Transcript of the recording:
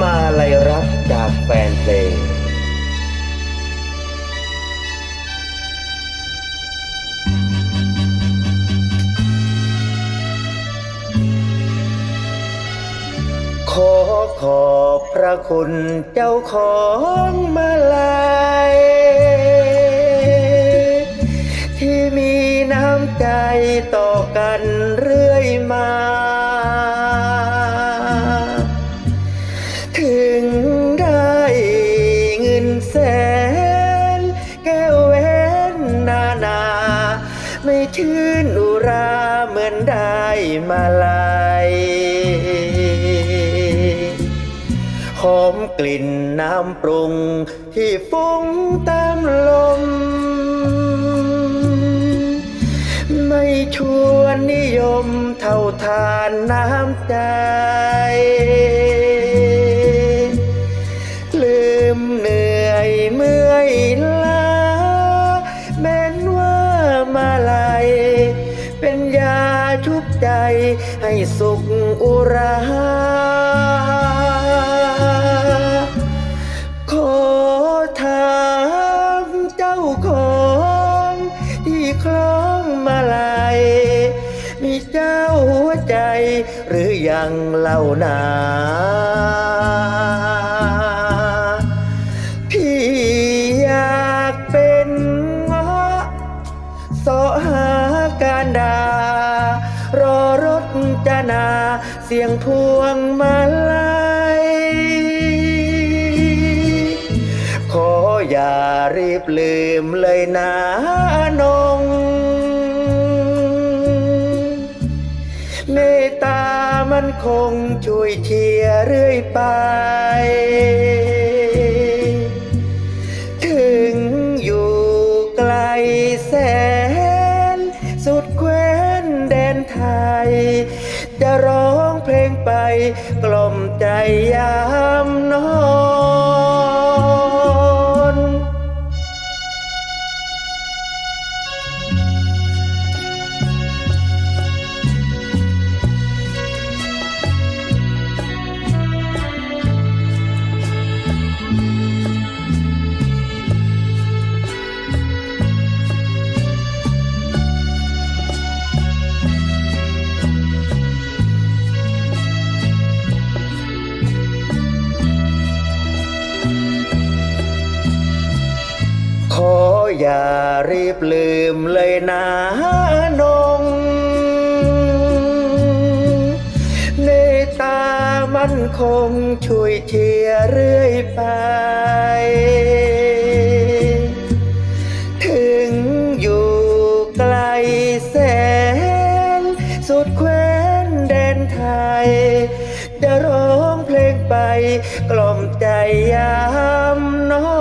มาลัยรักจากแฟนเพลงขอขอบพระคุณเจ้าของมาลัยที่มีน้ำใจต่อกันเรื่อยมา ชื่นอุราเหมือนได้มาลัยหอมกลิ่นน้ำปรุงที่ฟุ้งตามลม ไม่ชวนนิยมเท่าทานน้ำใจ ลืมเหนื่อยเมื่อยล้า มาลัย เป็นยาชุบใจให้สุขอุราขอถามเจ้าของที่คล้องมาลัย มีเจ้าหัวใจหรือยังเล่านา การดารอรถจะนา เสียงพวงมาลัยขออย่ารีบลืมเลยนะนงเมตตามันคงช่วยเชียร์เรื่อยไป ถึงอยู่ไกลแสน สุดแคว้นแดนไทย จะร้องเพลงไปกล่อมใจยามนอน อย่ารีบลืมเลยนะนง เมตตามันคงช่วยเชียร์เรื่อยไป ถึงอยู่ไกลแสน สุดแคว้นแดนไทยจะร้องเพลงไป กล่อมใจยามนอน